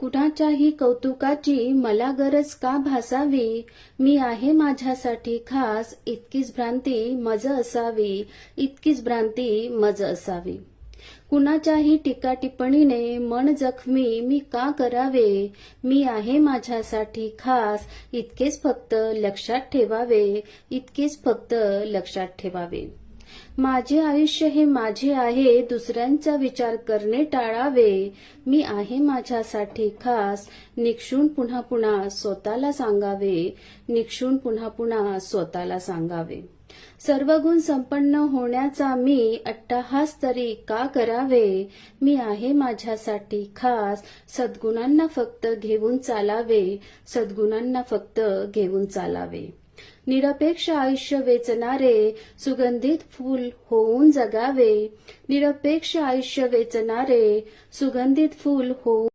कुणाच्याही कौतुकाची मला गरज का भासावी? मी आहे माझ्यासाठी खास इतकीच भ्रांती मज असावी इतकीच भ्रांती मज असावी. कुणाच्याही टीका टिप्पणीने मन जखमी मी का करावे? मी आहे माझ्यासाठी खास इतकेच फक्त लक्षात ठेवावे इतकेच फक्त लक्षात ठेवावे. माझे आयुष्य हे माझे आहे दुसऱ्यांचा विचार करणे टाळावे. मी आहे माझ्यासाठी खास निक्षून पुन्हा पुन्हा स्वतःला सांगावे. निक्षून पुन्हा पुन्हा स्वतःला सांगावे. सर्व गुण संपन्न होण्याचा मी अट्टहास तरी का करावे? मी आहे माझ्यासाठी खास सद्गुणांना फक्त घेऊन चालावे. सद्गुणांना फक्त घेऊन चालावे. निरपेक्ष आयुष्य वेचणारे सुगंधित फूल होऊन जगावे. निरपेक्ष आयुष्य वेचणारे सुगंधित फूल होऊन